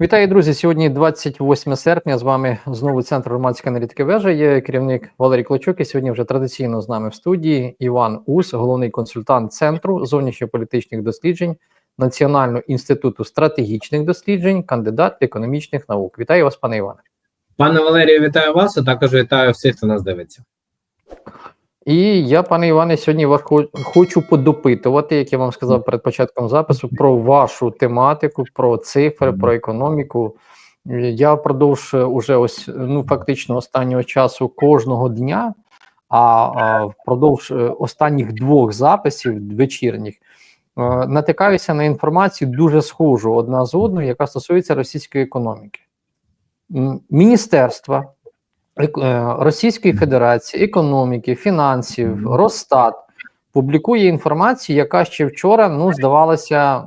Вітаю, друзі! Сьогодні 28 серпня. З вами знову центр громадської аналітики вежа. Є керівник Валерій Клочук. І сьогодні вже традиційно з нами в студії Іван Ус, головний консультант центру зовнішньополітичних досліджень Національного інституту стратегічних досліджень, кандидат економічних наук. Вітаю вас, пане Іване. Пане Валерію, вітаю вас, а також вітаю всіх, хто нас дивиться. І я, пане Іване, сьогодні вас хочу подопитувати, як я вам сказав перед початком запису, про вашу тематику, про цифри, про економіку. Я впродовж е, уже ось ну фактично останнього часу кожного дня, а, а впродовж е, останніх двох записів вечірніх е, натикаюся на інформацію дуже схожу одна з одною, яка стосується російської економіки. Міністерства Російської Федерації, економіки, фінансів, Росстат публікує інформацію, яка ще вчора ну здавалася,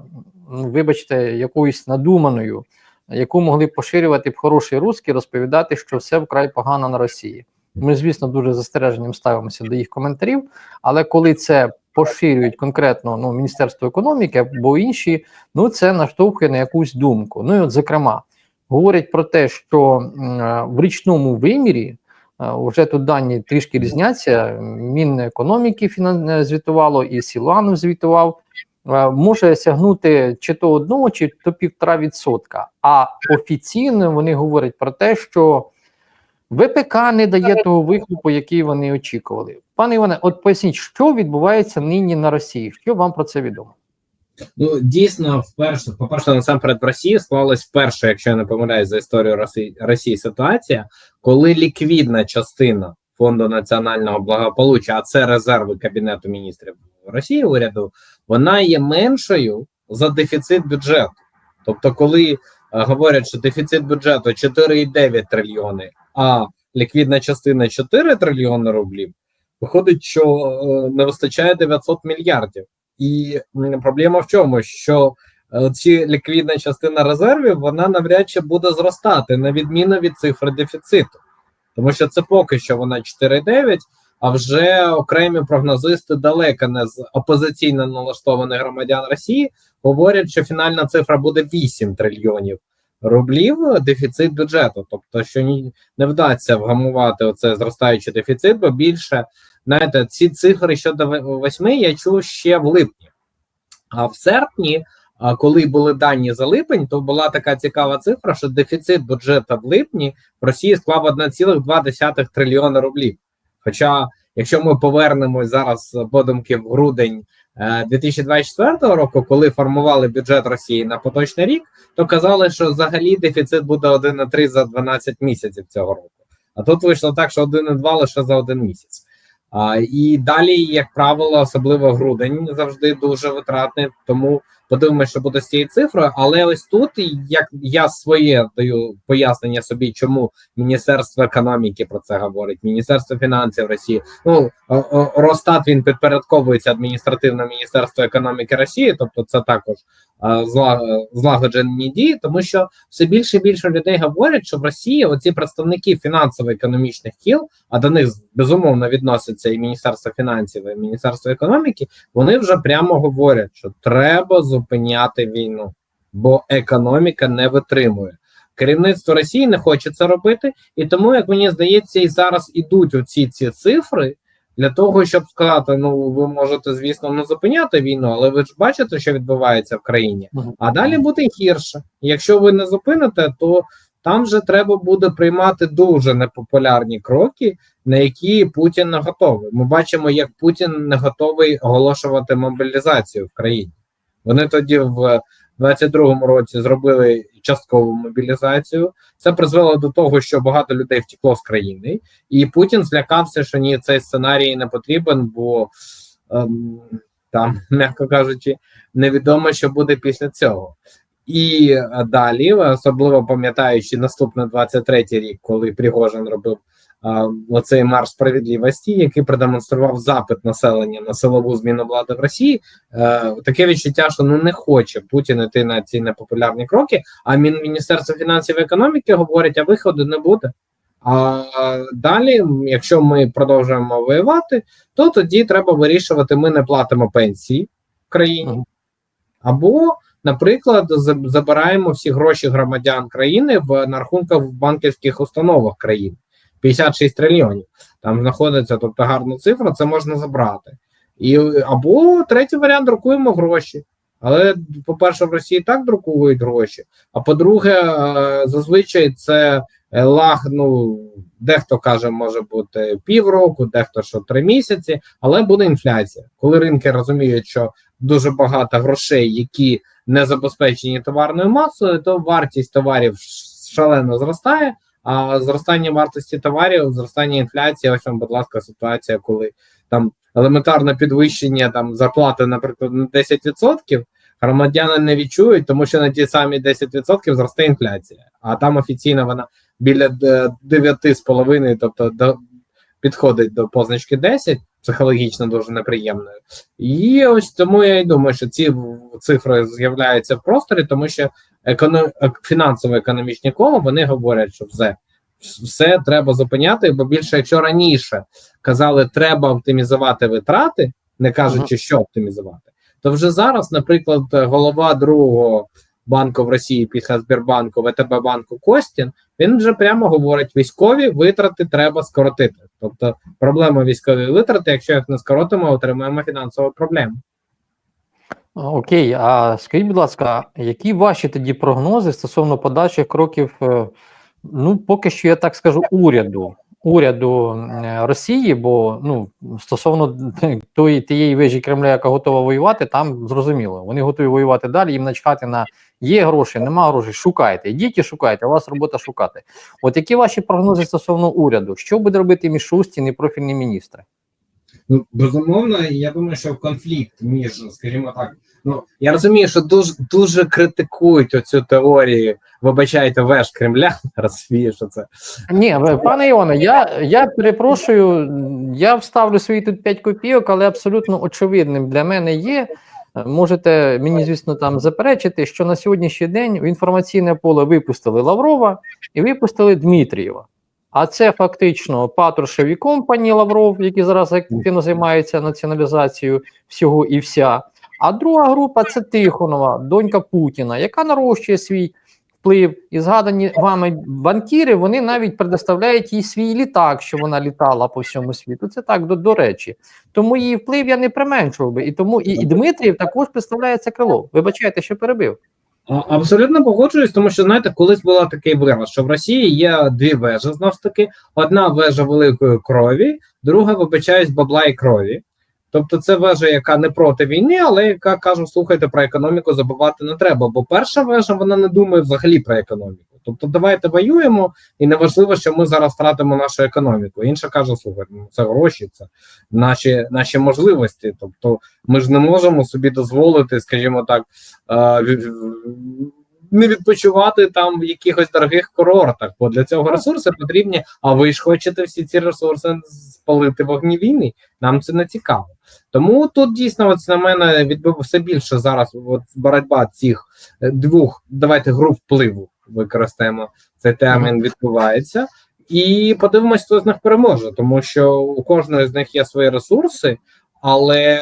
ну, вибачте, якоюсь надуманою, яку могли б поширювати б хороші русські, розповідати, що все вкрай погано на Росії. Ми, звісно, дуже застереженням ставимося до їх коментарів, але коли це поширюють конкретно ну, Міністерство економіки або інші, ну це наштовхує на якусь думку. Ну і от, зокрема, говорять про те, що е, в річному вимірі е, вже тут дані трішки різняться. Мінекономіки е, звітувало, і Сіланов звітував. Може сягнути чи то одного, чи то півтора відсотка. А офіційно вони говорять про те, що ВПК не дає того вихлопу, який вони очікували. Пане Іване, от поясніть, що відбувається нині на Росії? Що вам про це відомо? Ну дійсно, вперше, по-перше, насамперед в Росії склалась вперше, якщо я не помиляюсь за історію Росії, Росії ситуація, коли ліквідна частина фонду національного благополуччя, а це резерви Кабінету міністрів Росії уряду, вона є меншою за дефіцит бюджету. Тобто, коли е, говорять, що дефіцит бюджету 4,9 трильйони, а ліквідна частина 4 трильйони рублів, виходить, що е, не вистачає 900 мільярдів. І проблема в чому? Що е, ці ліквідна частина резервів вона навряд чи буде зростати на відміну від цифри дефіциту, тому що це поки що вона 4,9, а вже окремі прогнозисти далеко не з опозиційно налаштованих громадян Росії говорять, що фінальна цифра буде 8 трильйонів рублів дефіцит бюджету, тобто що ні, не вдасться вгамувати оце зростаючий дефіцит, бо більше знаєте, ці цифри щодо восьми я чув ще в липні. А в серпні, коли були дані за липень, то була така цікава цифра, що дефіцит бюджету в липні в Росії склав 1,2 трильйона рублів. Хоча, якщо ми повернемось зараз подумки в грудень е, 2024 року, коли формували бюджет Росії на поточний рік, то казали, що взагалі дефіцит буде 1,3 за 12 місяців цього року. А тут вийшло так, що 1,2 лише за один місяць. І далі, як правило, особливо грудень завжди дуже витратний. Тому подивимося, що буде з цією цифрою. Але ось тут, як я своє даю пояснення собі, чому Міністерство економіки про це говорить, Міністерство фінансів Росії. Ну о- він підпорядковується адміністративно Міністерству економіки Росії, тобто це також злагоджені дії, тому що все більше і більше людей говорять, що в Росії оці представники фінансово-економічних кіл, а до них безумовно відноситься і Міністерство фінансів, і Міністерство економіки. Вони вже прямо говорять, що треба зупиняти війну, бо економіка не витримує. Керівництво Росії не хоче це робити, і тому, як мені здається, і зараз ідуть оці ці цифри для того, щоб сказати: ну ви можете, звісно, не зупиняти війну, але ви ж бачите, що відбувається в країні. А далі буде гірше. Якщо ви не зупините, то там вже треба буде приймати дуже непопулярні кроки, на які Путін не готовий. Ми бачимо, як Путін не готовий оголошувати мобілізацію в країні. Вони тоді в 22-му році зробили часткову мобілізацію. Це призвело до того, що багато людей втекло з країни, і Путін злякався, що ні, цей сценарій не потрібен, бо ем, там, м'яко кажучи, невідомо, що буде після цього. І е, далі, особливо пам'ятаючи наступний 23-й рік, коли Пригожин робив оцей марш справедливості, який продемонстрував запит населення на силову зміну влади в Росії, е, таке відчуття, що ну не хоче Путін іти на ці непопулярні кроки. А Мін- Міністерство фінансів і економіки говорить, а виходу не буде. А далі, якщо ми продовжуємо воювати, то тоді треба вирішувати: ми не платимо пенсії в країні, або наприклад, забираємо всі гроші громадян країни в на рахунках в банківських установах країни. 56 трильйонів. Там знаходиться, тобто гарна цифра, це можна забрати. І, або третій варіант друкуємо гроші. Але, по-перше, в Росії так друкують гроші. А по-друге, е, зазвичай це е, лаг, ну, дехто каже, може бути півроку, дехто що три місяці, але буде інфляція. Коли ринки розуміють, що дуже багато грошей, які не забезпечені товарною масою, то вартість товарів шалено зростає. А зростання вартості товарів, зростання інфляції, ось вам, будь ласка, ситуація, коли там елементарне підвищення там зарплати, наприклад, на 10%, громадяни не відчують, тому що на ті самі 10% зросте інфляція. А там офіційно вона біля е, 9,5, тобто до, підходить до позначки 10, психологічно дуже неприємною. І ось тому я й думаю, що ці цифри з'являються в просторі, тому що економ... фінансово-економічні кола вони говорять, що все, все треба зупиняти, бо більше, якщо раніше казали, треба оптимізувати витрати, не кажучи, що оптимізувати, то вже зараз, наприклад, голова другого банку в Росії після Сбербанку, ВТБ банку Костін, він вже прямо говорить: військові витрати треба скоротити. Тобто, проблема військові витрати, якщо їх не скоротимо, отримаємо фінансову проблему. Окей, а скажіть, будь ласка, які ваші тоді прогнози стосовно подальших кроків, е, ну, поки що я так скажу, уряду, уряду е, Росії, бо ну, стосовно тої, тієї вежі Кремля, яка готова воювати, там зрозуміло, вони готові воювати далі, їм начхати на є гроші, нема грошей, шукайте, ідіть і шукайте, у вас робота шукати. От які ваші прогнози стосовно уряду? Що буде робити Мішустін і профільні міністри? Ну, безумовно, я думаю, що конфлікт між, скажімо так, ну я розумію, що дуже дуже критикують оцю теорію. Вибачайте, веж Кремля, розумію, що це Ні, пане Іоне, я, я перепрошую, я вставлю свої тут 5 копійок, але абсолютно очевидним для мене є. Можете мені, звісно, там заперечити, що на сьогоднішній день в інформаційне поле випустили Лаврова і випустили Дмитрієва. А це фактично Патрушев і компанії Лавров, які зараз активно займаються націоналізацією всього і вся. А друга група це Тихонова, донька Путіна, яка нарощує свій вплив. І згадані вами банкіри, вони навіть предоставляють їй свій літак, що вона літала по всьому світу. Це так до, до речі. Тому її вплив я не применшував би. І тому і, і Дмитрієв також представляє це крило. Вибачайте, що перебив. Абсолютно погоджуюсь, тому що знаєте, колись була такий вираз, що в Росії є дві вежі знов таки: одна вежа великої крові, друга, вибачаюсь, бабла і крові. Тобто, це вежа, яка не проти війни, але яка каже: слухайте, про економіку забувати не треба. Бо перша вежа вона не думає взагалі про економіку. Тобто, давайте воюємо, і неважливо, що ми зараз втратимо нашу економіку. Інша каже: слухайте, ну це гроші, це наші, наші можливості. Тобто, ми ж не можемо собі дозволити, скажімо так, е, не відпочивати там в якихось дорогих курортах, бо для цього ресурси потрібні. А ви ж хочете всі ці ресурси спалити в огні війни? Нам це не цікаво. Тому тут дійсно, от на мене відбив все більше зараз. От боротьба цих е, двох, давайте груп впливу використаємо цей термін. Відбувається. І подивимось, хто з них переможе, тому що у кожної з них є свої ресурси. Але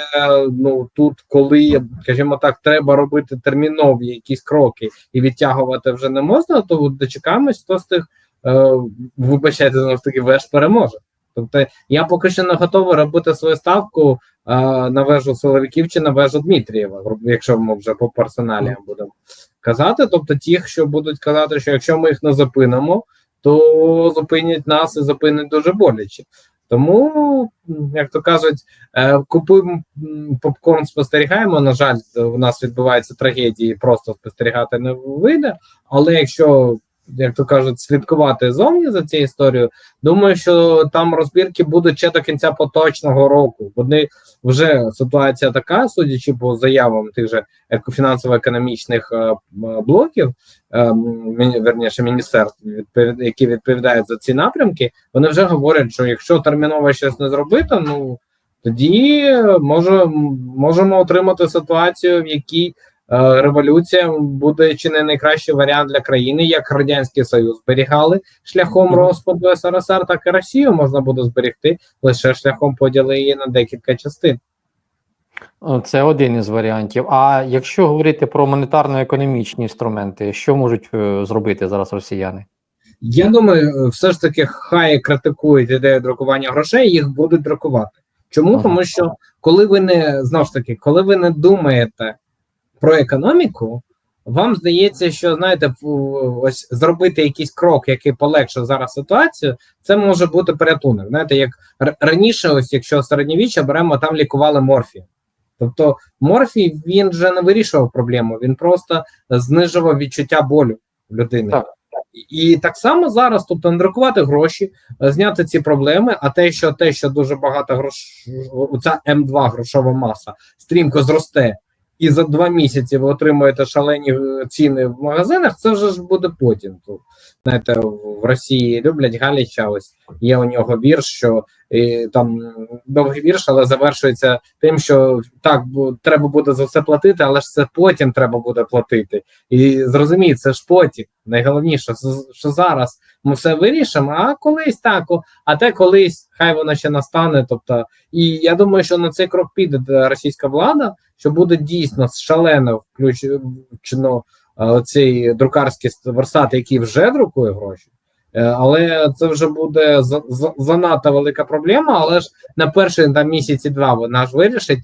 ну тут, коли скажімо так, треба робити термінові якісь кроки і відтягувати вже не можна, то дочекаємось, хто з тих е, вибачайте знову ж таки веж переможе. Тобто я поки що не готовий робити свою ставку е, на вежу силовиків чи на вежу Дмитрієва, якщо ми вже по персоналіям будемо казати. Тобто, ті, що будуть казати, що якщо ми їх не зупинимо, то зупинять нас і зупинять дуже боляче. Тому, як то кажуть, е, купуємо попкорн, спостерігаємо. На жаль, у нас відбуваються трагедії, просто спостерігати не вийде. Але якщо, як то кажуть, слідкувати зовні за цією історією, думаю, що там розбірки будуть ще до кінця поточного року. Вони вже ситуація така, судячи по заявам тих же еко- фінансово-економічних е, блоків, верніше міністерств, які відповідають за ці напрямки, вони вже говорять, що якщо терміново щось не зробити, ну тоді може, можемо отримати ситуацію, в якій е, революція буде чи не найкращий варіант для країни, як радянський союз зберігали шляхом розпаду СРСР, так і Росію можна буде зберегти лише шляхом поділу її на декілька частин. О, Це один із варіантів. А якщо говорити про монетарно-економічні інструменти, що можуть е, зробити зараз росіяни? Я думаю, все ж таки, хай критикують ідею друкування грошей, їх будуть друкувати. Чому? Ага. Тому що коли ви не знов ж таки, коли ви не думаєте про економіку, вам здається, що знаєте, ось зробити якийсь крок, який полегшив зараз ситуацію, це може бути порятунок. Знаєте, як раніше, ось якщо середньовіччя беремо, там лікували морфій. Тобто морфій він же не вирішував проблему, він просто знижував відчуття болю людини. Так. І так само зараз, тобто не гроші, е, зняти ці проблеми. А те, що те, що дуже багато грош, ця М2 грошова маса стрімко зросте, і за два місяці ви отримуєте шалені е, ціни в магазинах, це вже ж буде потім. Тут знаєте, в Росії люблять Галіча. Ось є у нього вірш, що і, там довгий вірш, але завершується тим, що так бу- треба буде за все платити, але ж це потім треба буде платити. І зрозумійте, це ж потім. Найголовніше, що- зараз ми все вирішимо, а колись так, а те колись, хай воно ще настане. Тобто, і я думаю, що на цей крок піде е, російська влада, що буде дійсно шалено включено е, цей друкарський верстат, який вже друкує гроші. Е, Але це вже буде за- за- занадто велика проблема. Але ж на перші там місяці два вона ж вирішить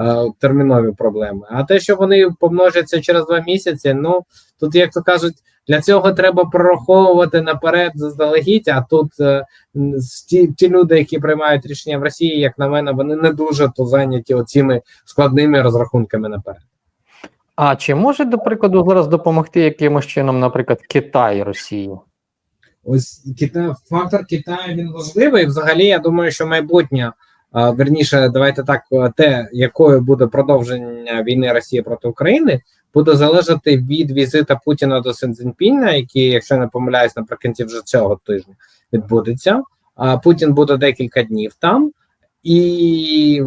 е, термінові проблеми. А те, що вони помножаться через два місяці, ну тут, як то кажуть, для цього треба прораховувати наперед заздалегідь. А тут е, ті, ті люди, які приймають рішення в Росії, як на мене, вони не дуже то зайняті оціми складними розрахунками наперед. А чи може, до прикладу, зараз допомогти якимось чином, наприклад, Китай Росії? Ось Китай, фактор Китаю він важливий. Взагалі, я думаю, що майбутнє, верніше, давайте так, те, якою буде продовження війни Росії проти України, буде залежати від візита Путіна до Сенцзінпіна, який, якщо я не помиляюсь, наприкінці вже цього тижня відбудеться. А Путін буде декілька днів там. І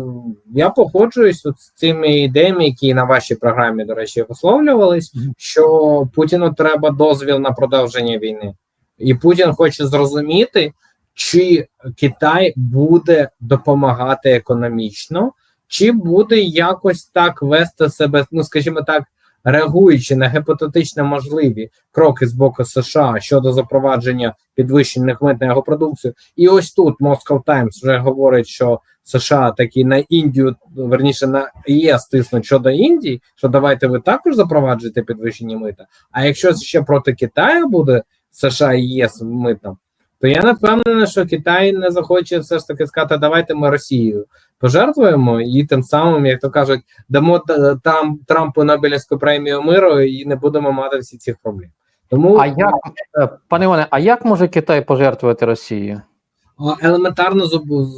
я погоджуюсь от з цими ідеями, які на вашій програмі, до речі, висловлювались, що Путіну треба дозвіл на продовження війни. І Путін хоче зрозуміти, чи Китай буде допомагати економічно, чи буде якось так вести себе, ну скажімо так, реагуючи на гіпотетично можливі кроки з боку США щодо запровадження підвищених мит на його продукцію. І ось тут Moscow Times вже говорить, що США такі на Індію, верніше на ЄС тиснуть щодо Індії, що давайте ви також запроваджуєте підвищені мита. А якщо ще проти Китаю буде США і ЄС митом, то я не що Китай не захоче все ж таки сказати, давайте ми Росію пожертвуємо, і тим самим, як то кажуть, дамо там Трампу Нобелівську премію миру і не будемо мати всі цих проблем. Тому А як, е, пане Іване, а як може Китай пожертвувати Росію? елементарно зуб-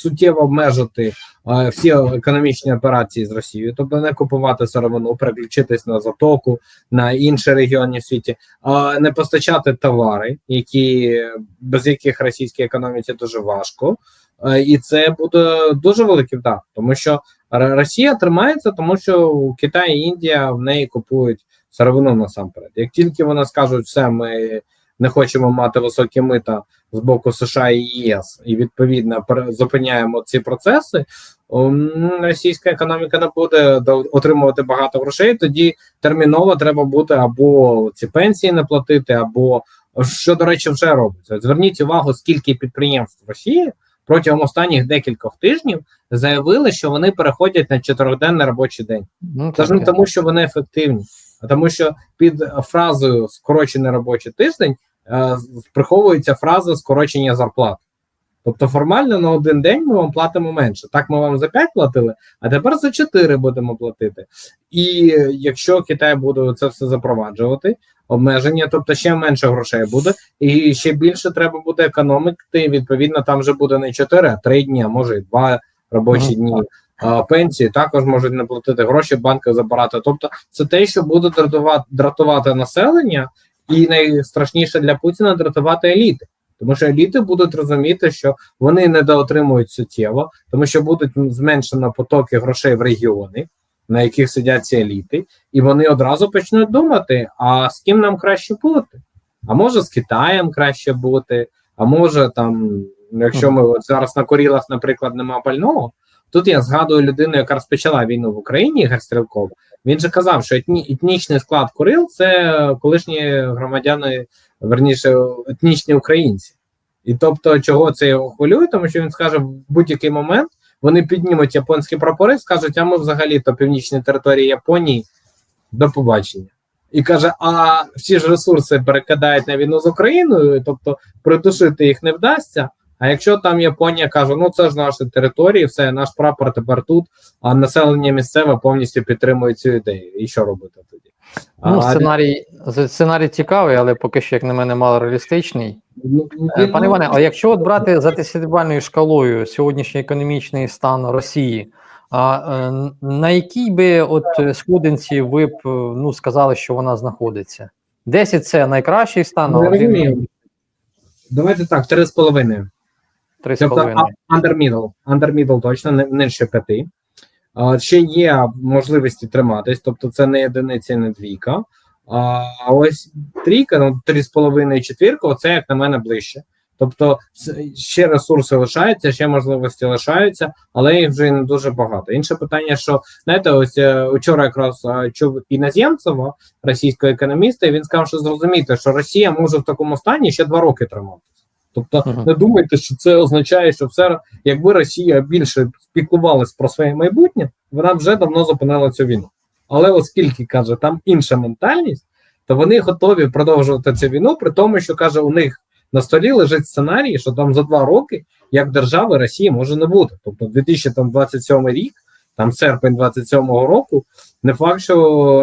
суттєво обмежити а, всі економічні операції з Росією, тобто не купувати сировину, переключитись на затоку, на інші регіони в світі, не постачати товари, які без яких російській економіці дуже важко. Е, І це буде дуже великий вдар, тому що Росія тримається, тому що Китай і Індія в неї купують сировину насамперед. Як тільки вони скажуть, все, ми не хочемо мати високі мита з боку США і ЄС, і відповідно зупиняємо ці процеси. Російська економіка не буде отримувати багато грошей. Тоді терміново треба буде або ці пенсії не платити, або що до речі, вже робиться. Зверніть увагу, скільки підприємств Росії протягом останніх декількох тижнів заявили, що вони переходять на чотириденний робочий день. Ну, Це ж не тому, що вони ефективні, а тому, що під фразою скорочений робочий тиждень приховується фраза скорочення зарплат. Тобто формально на один день ми вам платимо менше. Так ми вам за 5 платили, а тепер за 4 будемо платити. І якщо Китай буде це все запроваджувати, обмеження, тобто ще менше грошей буде, і ще більше треба буде економити. Відповідно, там вже буде не 4, а 3 дні, а може і 2 робочі дні. А, Пенсії також можуть не платити гроші в банках забирати. Тобто, це те, що буде дратувати, дратувати населення, і найстрашніше для Путіна дратувати еліти. Тому що еліти будуть розуміти, що вони недоотримують суттєво, тому що будуть зменшено потоки грошей в регіони, на яких сидять ці еліти, і вони одразу почнуть думати: а з ким нам краще бути? А може з Китаєм краще бути, а може там, якщо ми от зараз на Корілах, наприклад, нема пального, Тут я згадую людину, яка розпочала війну в Україні, Ігор Стрілков. Він же казав, що етні, етнічний склад Курил це колишні громадяни, верніше, етнічні українці. І тобто, чого це його хвилює, тому що він скаже, в будь-який момент вони піднімуть японські прапори, скажуть, а ми взагалі то північні території Японії до побачення. І каже: а всі ж ресурси перекидають на війну з Україною, тобто придушити їх не вдасться. А якщо там Японія каже, ну це ж наші території, все, наш прапор тепер тут, а населення місцеве повністю підтримує цю ідею. І що робити тоді? Ну, А, сценарій, сценарій цікавий, але поки що, як на мене, мало реалістичний. ну, Е, Пане Іване, а якщо от брати за десятибальною шкалою сьогоднішній економічний стан Росії, а е, на якій би от сходинці ви б е, ну сказали, що вона знаходиться? 10 – це найкращий стан, а один. Давайте так, три з половиною. Тобто 3,5. а- under middle, under middle точно, не нижче п'яти. Ще є можливості триматись, тобто це не одиниця, не двійка. А ось трійка, ну три з половиною четвірка, оце як на мене ближче. Тобто ще ресурси лишаються, ще можливості лишаються, але їх вже не дуже багато. Інше питання, що знаєте, ось е, учора якраз е, чув іноземцева, російського економіста, і він сказав, що зрозуміти, що Росія може в такому стані ще два роки триматися. Тобто, Мгм. не думайте, що це означає, що все, якби Росія більше спіклувалась про своє майбутнє, вона вже давно зупинила цю війну. Але оскільки каже, там інша ментальність, то вони готові продовжувати цю війну, при тому, що каже, у них на столі лежить сценарій, що там за два роки як держави Росії може не бути. Тобто, 2027 рік, там серпень 27-го року, не факт, що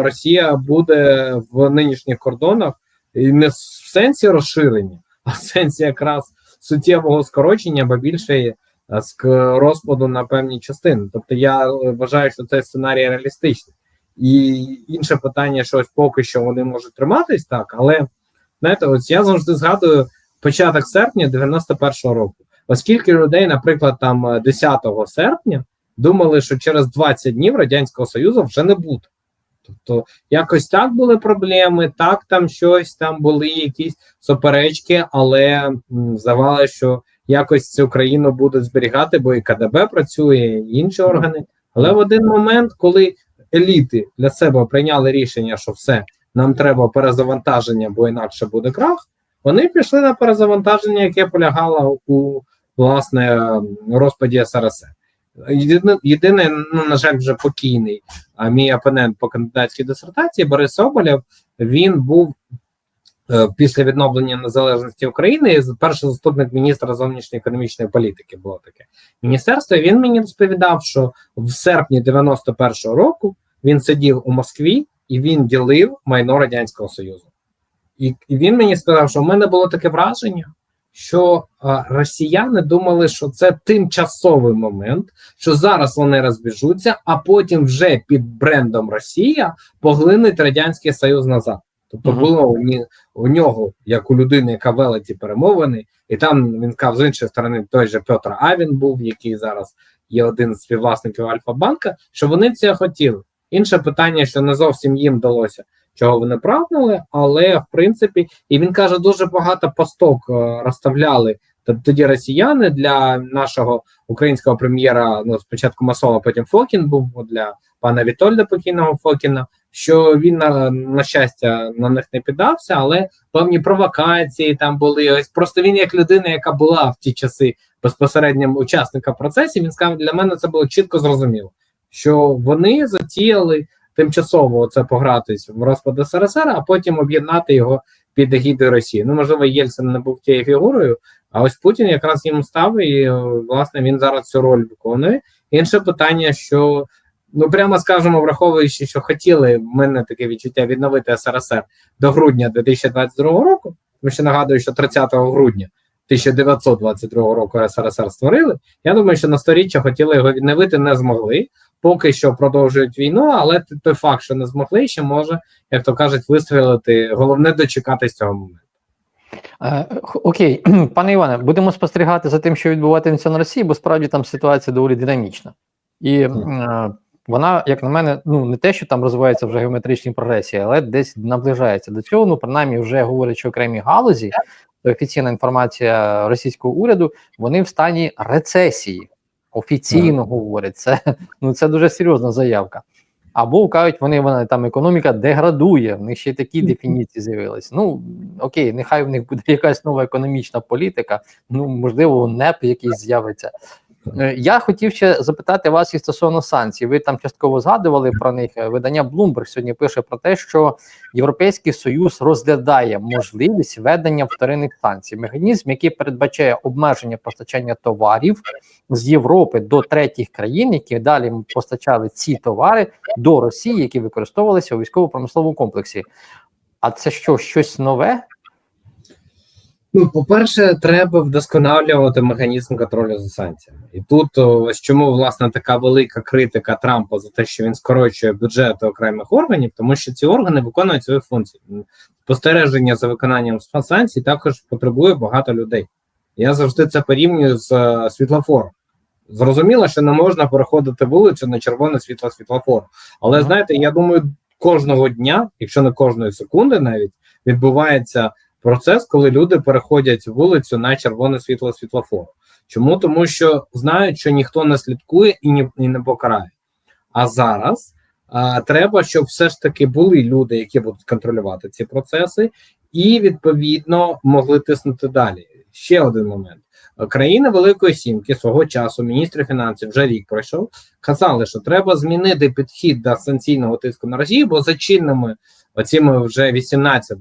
Росія буде в нинішніх кордонах і не в сенсі розширення, в сенсі якраз суттєвого скорочення, або більше е, ск- розпаду на певні частини. Тобто я е, вважаю, що цей сценарій реалістичний. І інше питання, що ось поки що вони можуть триматись так, але знаєте, ось я завжди згадую початок серпня 91-го року. Оскільки людей, наприклад, там е, 10 серпня думали, що через 20 днів Радянського Союзу вже не буде. Тобто, якось так були проблеми, так там щось, там були якісь суперечки, але здавалося, що якось цю країну будуть зберігати, бо і КДБ працює, і інші органи. Але в один момент, коли еліти для себе прийняли рішення, що все, нам треба перезавантаження, бо інакше буде крах, вони пішли на перезавантаження, яке полягало у власне розпаді СРСР. Єдине, єдине, ну на жаль, вже покійний а мій опонент по кандидатській дисертації Борис Соболєв, він був е, після відновлення незалежності України перший заступник міністра зовнішньої економічної політики. Було таке міністерство. І він мені розповідав, що в серпні 91-го року він сидів у Москві і він ділив майно радянського союзу. І, і він мені сказав, що в мене було таке враження, що а, росіяни думали, що це тимчасовий момент, що зараз вони розбіжуться, а потім вже під брендом Росія поглинуть радянський союз назад. Тобто було у, ні, у нього, як у людини, яка вела ці перемовини, і там він сказав, з іншої сторони, той же Петр Авін був, який зараз є один з співвласників Альфа-банка, що вони це хотіли. Інше питання, що не зовсім їм вдалося, чого вони прагнули, але в принципі, і він каже, дуже багато посток е, розставляли т- тоді росіяни для нашого українського прем'єра. Ну спочатку Масова, потім Фокін був для пана Вітольда покійного Фокіна. Що він на, на щастя на них не піддався, але певні провокації там були. Ось просто він, як людина, яка була в ті часи безпосереднім учасником процесів, він сказав, для мене це було чітко зрозуміло, що вони затіяли тимчасово це погратись в розпад СРСР, а потім об'єднати його під егідою Росії. Ну можливо, Єльцин не був тією фігурою, а ось Путін якраз їм став, і е, власне він зараз цю роль виконує. Інше питання, що ну прямо скажемо, враховуючи, що хотіли в мене таке відчуття відновити СРСР до грудня 2022 року. Тому що нагадую, що 30 грудня 1922 року СРСР створили. Я думаю, що на сторіччя хотіли його відновити, не змогли. Поки що продовжують війну, але той факт, що не змогли, ще може, як то кажуть, вистрілити. Головне дочекатись цього моменту. Е, Окей, пане Іване, будемо спостерігати за тим, що відбуватиметься на Росії, бо справді там ситуація доволі динамічна. І е, вона, як на мене, ну не те, що там розвивається вже геометричні прогресії, але десь наближається до цього. Ну, принаймні, вже говорячи окремі галузі, офіційна інформація російського уряду, вони в стані рецесії. Офіційно говорять, це ну це дуже серйозна заявка. Або кажуть, вони вона там економіка деградує. В них ще й такі дефініції з'явились. Ну окей, нехай в них буде якась нова економічна політика. Ну можливо, НЕП якийсь з'явиться. Е, Я хотів ще запитати вас і стосовно санкцій. Ви там частково згадували про них. Е, Видання Bloomberg сьогодні пише про те, що Європейський Союз розглядає можливість введення вторинних санкцій, механізм, який передбачає обмеження постачання товарів з Європи до третіх країн, які далі постачали ці товари до Росії, які використовувалися у військово-промисловому комплексі. А це що, щось нове? Ну, по-перше, треба вдосконалювати механізм контролю за санкціями. І тут ось чому власне така велика критика Трампа за те, що він скорочує бюджети окремих органів, тому що ці органи виконують свої функції. Спостереження за виконанням санкцій також потребує багато людей. Я завжди це порівнюю з е, світлофором. Зрозуміло, що не можна переходити вулицю на червоне світло світлофору. Але знаєте, я думаю, кожного дня, якщо не кожної секунди, навіть відбувається процес, коли люди переходять вулицю на червоне світло світлофору. Чому? Тому що знають, що ніхто не слідкує і ні і не покарає. А зараз а, треба, щоб все ж таки були люди, які будуть контролювати ці процеси, і відповідно могли тиснути далі. Ще один момент. Країни Великої Сімки свого часу, міністри фінансів вже рік пройшов, казали, що треба змінити підхід до санкційного тиску на Росію, бо за чинними оціми вже 18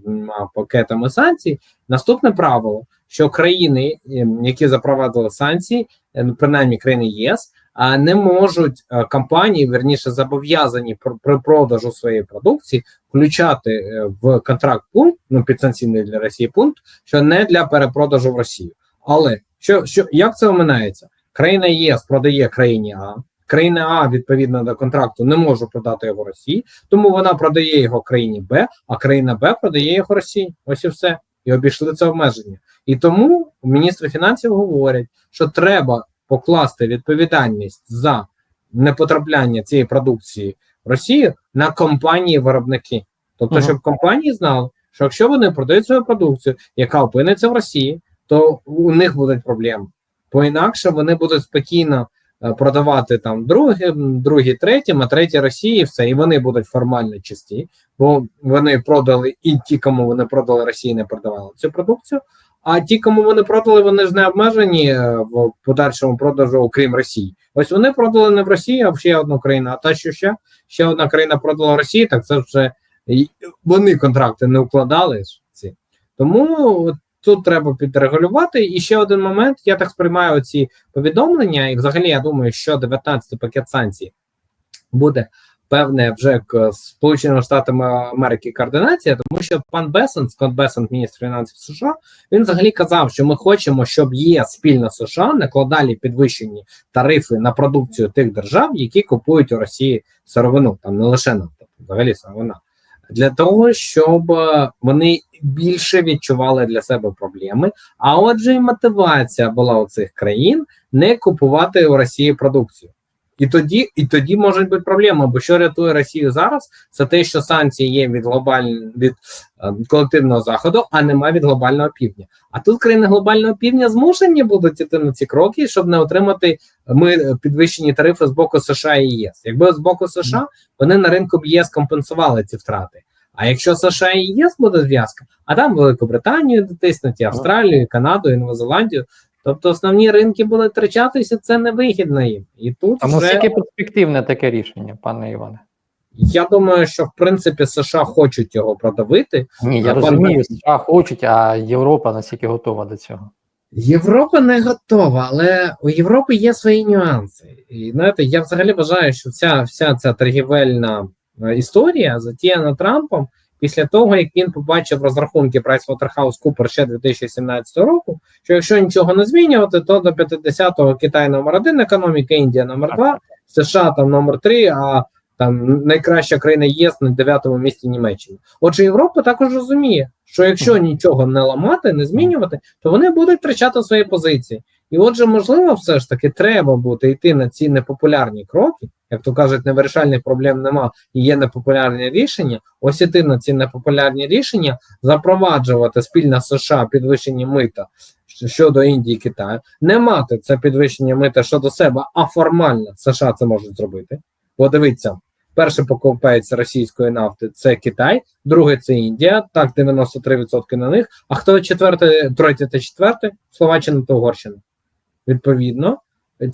пакетами санкцій. Наступне правило, що країни, ем, які запровадили санкції, е, принаймні країни ЄС, не можуть е, компанії, верніше зобов'язані при продажу своєї продукції включати е, в контракт пункт, ну підсанкційний для Росії пункт, що не для перепродажу в Росію. Але що, що як це оминається? Країна ЄС продає країні А. Країна А відповідно до контракту не може продати його Росії, тому вона продає його країні Б, а країна Б продає його Росії. Ось і все. І обійшли це обмеження. І тому міністри фінансів говорять, що треба покласти відповідальність за непотрапляння цієї продукції в Росію на компанії-виробники. Тобто, Ага. щоб компанії знали, що якщо вони продають свою продукцію, яка опиниться в Росії, то у них будуть проблеми. Бо інакше вони будуть спокійно продавати там другим, другі третім, а треті Росії, все, і вони будуть формально чисті, бо вони продали, і ті, кому вони продали Росії, не продавали цю продукцію. А ті, кому вони продали, вони ж не обмежені е, в подальшому продажу, окрім Росії. Ось вони продали не в Росії, а в ще одну країну. А та що ще ще одна країна продала Росії, так це вже вони контракти не укладали ці. Тому от тут треба підрегулювати. І ще один момент: я так сприймаю ці повідомлення, і взагалі я думаю, що 19 пакет санкцій буде певне вже к Сполученими Штатами Америки координація, тому що пан Бесент, Скотт Бесент, міністр фінансів США, він взагалі казав, що ми хочемо, щоб ЄС спільно США накладали підвищені тарифи на продукцію тих держав, які купують у Росії сировину, там не лише нафта, взагалі сировина. Для того щоб е, вони більше відчували для себе проблеми. А отже, і мотивація була у цих країн не купувати у Росії продукцію. І тоді, і тоді можуть бути проблеми, бо що рятує Росію зараз, це те, що санкції є від глобального від е, колективного заходу, а нема від глобального півдня. А тут країни глобального півдня змушені будуть іти на ці кроки, щоб не отримати ми підвищені тарифи з боку США і ЄС. Якби з боку США вони на ринку б ЄС компенсували ці втрати. А якщо США і ЄС буде зв'язка, а там Великобританію дотиснуть, і Австралію, і Канаду, і Нову Зеландію. Тобто основні ринки будуть втрачатися, це невигідно їм. І тут А вже, наскільки перспективне таке рішення, пане Іване? я думаю, що в принципі США хочуть його продавити. Ні, я пан розумію? США хочуть, а Європа наскільки готова до цього. Європа не готова, але у Європи є свої нюанси. І знаєте, я взагалі вважаю, що вся, вся ця торгівельна е, історія затіяна Трампом після того, як він побачив розрахунки PricewaterhouseCoopers ще 2017 року, що якщо нічого не змінювати, то до 50-го Китай номер один економіка, Індія номер два, США там номер три, а там найкраща країна ЄС на дев'ятому місці Німеччина. Отже, Європа також розуміє, що якщо нічого не ламати, не змінювати, то вони будуть втрачати свої позиції. І отже, можливо, все ж таки треба буде йти на ці непопулярні кроки, як то кажуть, невирішальних проблем нема і є непопулярні рішення. Ось іти на ці непопулярні рішення, запроваджувати спільно США підвищені мита щодо Індії і Китаю, не мати це підвищення мита щодо себе, а формально США це можуть зробити. Бо дивіться, перший покупець російської нафти це Китай, другий це Індія, так 93% на них. А хто четвертий, третій та четвертий? Словаччина та Угорщина. Відповідно,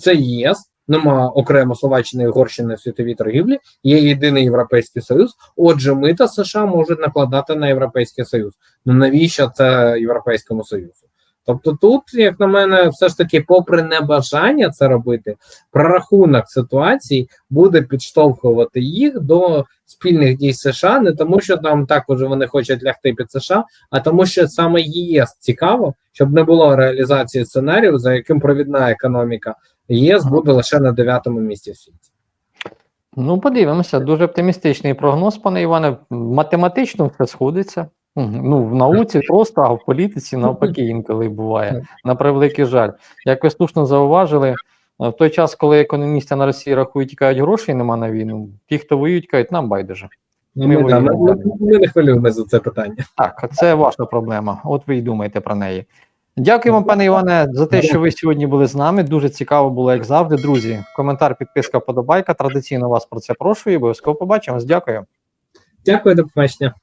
це ЄС. Нема окремо Словаччини і Угорщини в світовій торгівлі, є єдиний європейський союз. Отже, мита США можуть накладати на європейський союз. Ну навіщо це європейському союзу? Тобто, тут, як на мене, все ж таки, попри небажання це робити, прорахунок ситуації буде підштовхувати їх до спільних дій США, не тому, що там також вони хочуть лягти під США, а тому, що саме ЄС цікаво, щоб не було реалізації сценарію, за яким провідна економіка ЄС буде лише на дев'ятому місці в світі. Ну, подивимося, дуже оптимістичний прогноз, пане Іване. Математично все сходиться. Ну, в науці просто, а в політиці навпаки інколи буває. На превеликий жаль. Як ви слушно зауважили, е, в той час, коли економісти на Росії рахують і кажуть, грошей нема на війну, ті, хто воюють, кажуть, нам байдуже. Ну, Ми ми, да, ми, ми, ми не хвилюємося за це питання. Так, це ваша проблема. От ви і думаєте про неї. Дякую вам, пане Іване, за те, що ви сьогодні були з нами. Дуже цікаво було, як завжди. Друзі, коментар, підписка, подобайка. Традиційно вас про це прошу і обов'язково побачимось. Дякую. Дякую, до побачення.